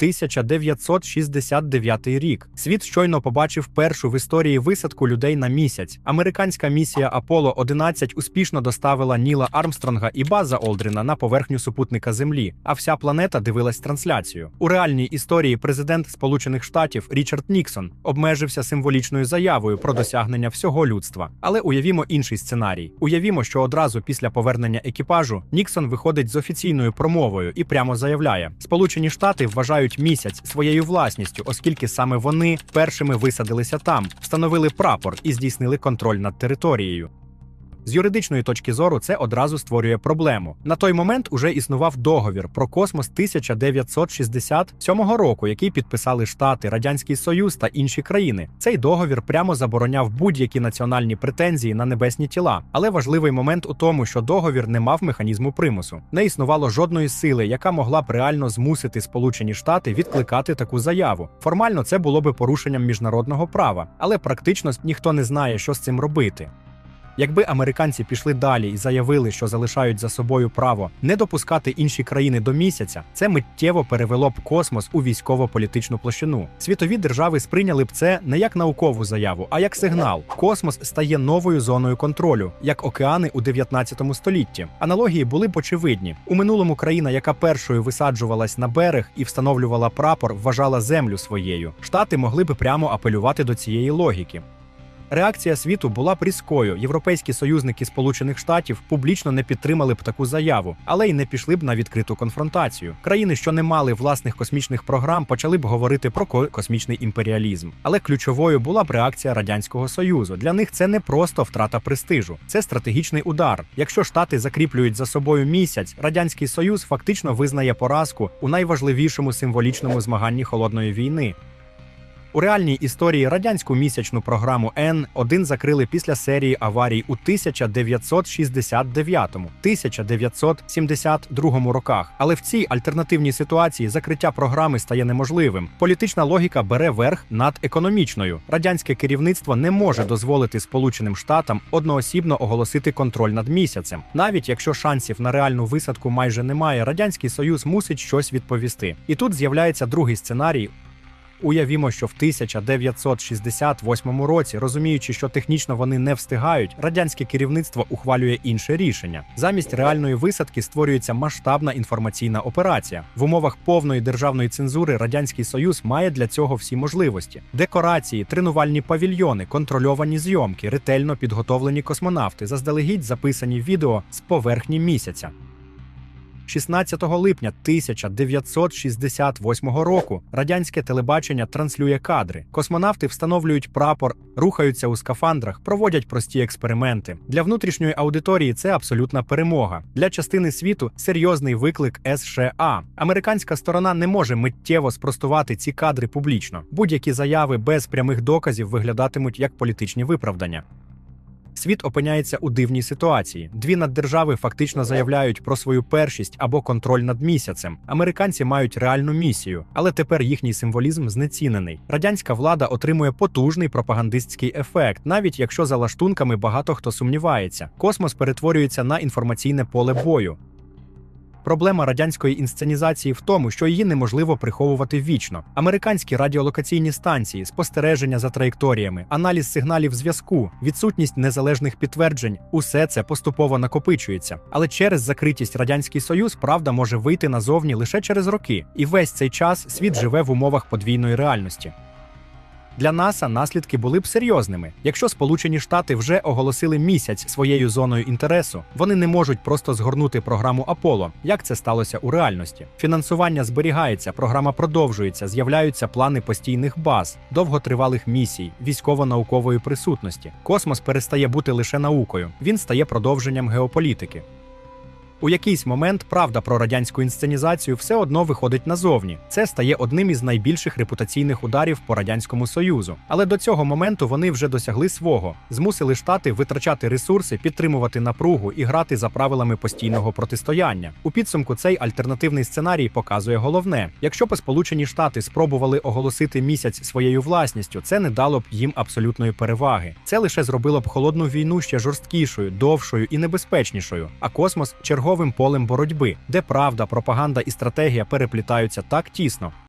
1969 рік. Світ щойно побачив першу в історії висадку людей на місяць. Американська місія Аполло 11 успішно доставила Ніла Армстронга і База Олдріна на поверхню супутника Землі, а вся планета дивилась трансляцію. У реальній історії президент Сполучених Штатів Річард Ніксон обмежився символічною заявою про досягнення всього людства. Але уявімо інший сценарій. Уявімо, що одразу після повернення екіпажу Ніксон виходить з офіційною промовою і прямо заявляє: Сполучені Штати вважають місяць своєю власністю, оскільки саме вони першими висадилися там, встановили прапор і здійснили контроль над територією. З юридичної точки зору це одразу створює проблему. На той момент уже існував договір про космос 1967 року, який підписали Штати, Радянський Союз та інші країни. Цей договір прямо забороняв будь-які національні претензії на небесні тіла. Але важливий момент у тому, що договір не мав механізму примусу. Не існувало жодної сили, яка могла б реально змусити Сполучені Штати відкликати таку заяву. Формально це було би порушенням міжнародного права, але практично ніхто не знає, що з цим робити. Якби американці пішли далі і заявили, що залишають за собою право не допускати інші країни до місяця, це миттєво перевело б космос у військово-політичну площину. Світові держави сприйняли б це не як наукову заяву, а як сигнал. Космос стає новою зоною контролю, як океани у 19 столітті. Аналогії були б очевидні. У минулому країна, яка першою висаджувалась на берег і встановлювала прапор, вважала землю своєю. Штати могли б прямо апелювати до цієї логіки. Реакція світу була б різкою. Європейські союзники Сполучених Штатів публічно не підтримали б таку заяву, але й не пішли б на відкриту конфронтацію. Країни, що не мали власних космічних програм, почали б говорити про космічний імперіалізм. Але ключовою була б реакція радянського союзу. Для них це не просто втрата престижу, це стратегічний удар. Якщо штати закріплюють за собою місяць, радянський союз фактично визнає поразку у найважливішому символічному змаганні холодної війни. У реальній історії радянську місячну програму Н-1 закрили після серії аварій у 1969 1972 роках. Але в цій альтернативній ситуації закриття програми стає неможливим. Політична логіка бере верх над економічною. Радянське керівництво не може дозволити Сполученим Штатам одноосібно оголосити контроль над місяцем. Навіть якщо шансів на реальну висадку майже немає, радянський союз мусить щось відповісти. І тут з'являється другий сценарій. Уявімо, що в 1968 році, розуміючи, що технічно вони не встигають, радянське керівництво ухвалює інше рішення. Замість реальної висадки створюється масштабна інформаційна операція. В умовах повної державної цензури радянський союз має для цього всі можливості: декорації, тренувальні павільйони, контрольовані зйомки, ретельно підготовлені космонавти, заздалегідь записані відео з поверхні місяця. 16 липня 1968 року радянське телебачення транслює кадри. Космонавти встановлюють прапор, рухаються у скафандрах, проводять прості експерименти. Для внутрішньої аудиторії це абсолютна перемога. Для частини світу серйозний виклик США. Американська сторона не може миттєво спростувати ці кадри публічно. Будь-які заяви без прямих доказів виглядатимуть як політичні виправдання. Світ опиняється у дивній ситуації. Дві наддержави фактично заявляють про свою першість або контроль над місяцем. Американці мають реальну місію, але тепер їхній символізм знецінений. Радянська влада отримує потужний пропагандистський ефект, навіть якщо за лаштунками багато хто сумнівається. Космос перетворюється на інформаційне поле бою. Проблема радянської інсценізації в тому, що її неможливо приховувати вічно. Американські радіолокаційні станції, спостереження за траєкторіями, аналіз сигналів зв'язку, відсутність незалежних підтверджень усе це поступово накопичується. Але через закритість радянський союз правда може вийти назовні лише через роки, і весь цей час світ живе в умовах подвійної реальності. Для НАСА наслідки були б серйозними. Якщо Сполучені Штати вже оголосили місяць своєю зоною інтересу, вони не можуть просто згорнути програму Аполло, як це сталося у реальності. Фінансування зберігається, програма продовжується, з'являються плани постійних баз, довготривалих місій, військово-наукової присутності. Космос перестає бути лише наукою, він стає продовженням геополітики. У якийсь момент правда про радянську інсценізацію все одно виходить назовні. Це стає одним із найбільших репутаційних ударів по радянському союзу. Але до цього моменту вони вже досягли свого, змусили штати витрачати ресурси, підтримувати напругу і грати за правилами постійного протистояння. У підсумку цей альтернативний сценарій показує головне: якщо б Сполучені Штати спробували оголосити місяць своєю власністю, це не дало б їм абсолютної переваги. Це лише зробило б холодну війну ще жорсткішою, довшою і небезпечнішою. А космос черговим полем боротьби, де правда, пропаганда і стратегія переплітаються так тісно,